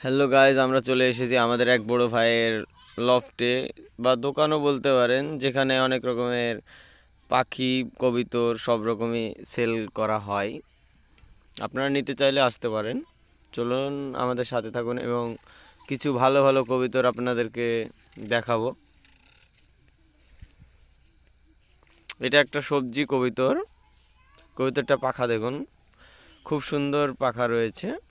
Hello guys আমরা চলে এসেছি আমাদের এক বড় ভাইয়ের লফটে বা দোকানও বলতে পারেন, যেখানে অনেক রকমের পাখি, কবিতর সব রকমই সেল করা হয়। আপনারা নিতে চাইলে আসতে পারেন। চলুন আমাদের সাথে থাকুন এবং কিছু ভালো ভালো কবিতর আপনাদেরকে দেখাবো। এটা একটা সবজি কবিতর। কবিতরটা পাখা দেখুন। খুব সুন্দর পাখা রয়েছে।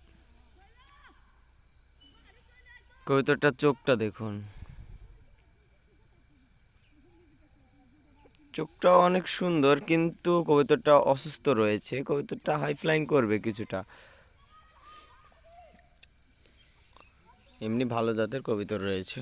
কবিতরটার চোখটা দেখুন। চোখটা অনেক সুন্দর কিন্তু কবিতাটা অসুস্থ রয়েছে। কবিতাটা হাই ফ্লাইং করবে কিছুটা। এমনি ভালো জাতের কবিতা রয়েছে।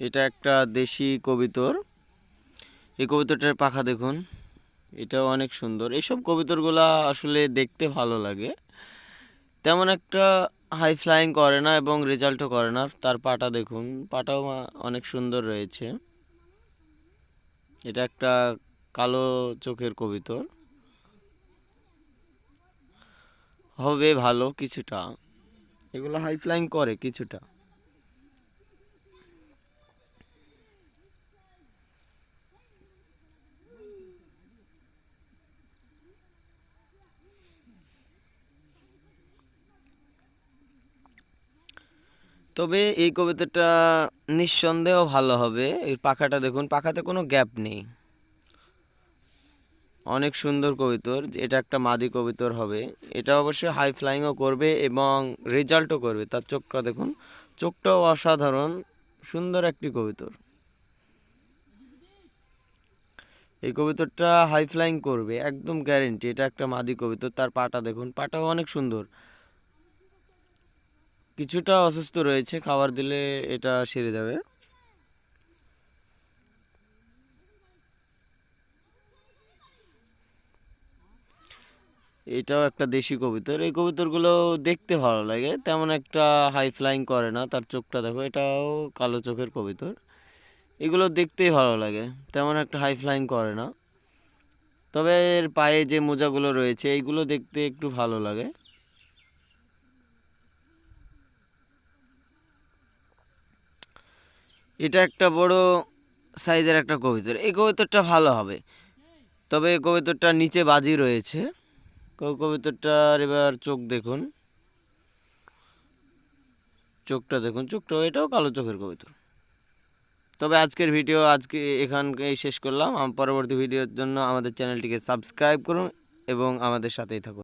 এটা একটা দেশি কবিতর। এই কবিতরটার পাখা দেখুন, এটাও অনেক সুন্দর। এইসব কবিতরগুলা আসলে দেখতে ভালো লাগে। তেমন একটা হাই ফ্লাইং করে না এবং রেজাল্টও করে না। তার পাটা দেখুন, পাটাও অনেক সুন্দর রয়েছে। এটা একটা কালো চোখের কবিতর। হবে ভালো কিছুটা। এগুলো হাই ফ্লাইং করে কিছুটা। তবে এই কবিতাটা নিঃসন্দেহ ভালো হবে। এই পাখাটা দেখুন, পাখাতে কোনো গ্যাপ নেই। অনেক সুন্দর কবিতর, এটা একটা মাদি কবিতর হবে। এটা অবশ্যই হাই ফ্লাইংও করবে এবং রেজাল্টও করবে। তার চোখটা দেখুন, চোখটাও অসাধারণ, সুন্দর একটি কবিতর। এই কবিতরটা হাই ফ্লাইং করবে, একদম গ্যারেন্টি এটা একটা মাদি কবিতর। তার পাটা দেখুন, পাটাও অনেক সুন্দর। কিছুটা অসুস্থ রয়েছে, খাবার দিলে এটা সেরে যাবে। এটাও একটা দেশি কবুতর, এই কবুতরগুলো দেখতে ভালো লাগে, তেমন একটা হাই ফ্লাইং করে না, তার চোখটা দেখো, এটাও কালো চোখের কবুতর। এগুলো দেখতেই ভালো লাগে, তেমন একটা হাই ফ্লাইং করে না। তবে এর পায়ে যে মোজাগুলো রয়েছে, এইগুলো দেখতে একটু ভালো লাগে। এটা একটা বড় সাইজের একটা কবিতর। এই কবিতরটা ভালো হবে। তবে এই কবিতরটার নিচে বাজি রয়েছে। কবিতরটার এবার চোখ দেখুন। চোখটা দেখুন। চোখটা এটাও কালো চোখের কবিতর। তবে আজকের ভিডিও আজকে এখানকেই শেষ করলাম। পরবর্তী ভিডিওর জন্য আমাদের চ্যানেলটিকে সাবস্ক্রাইব করুন এবং আমাদের সাথেই থাকুন।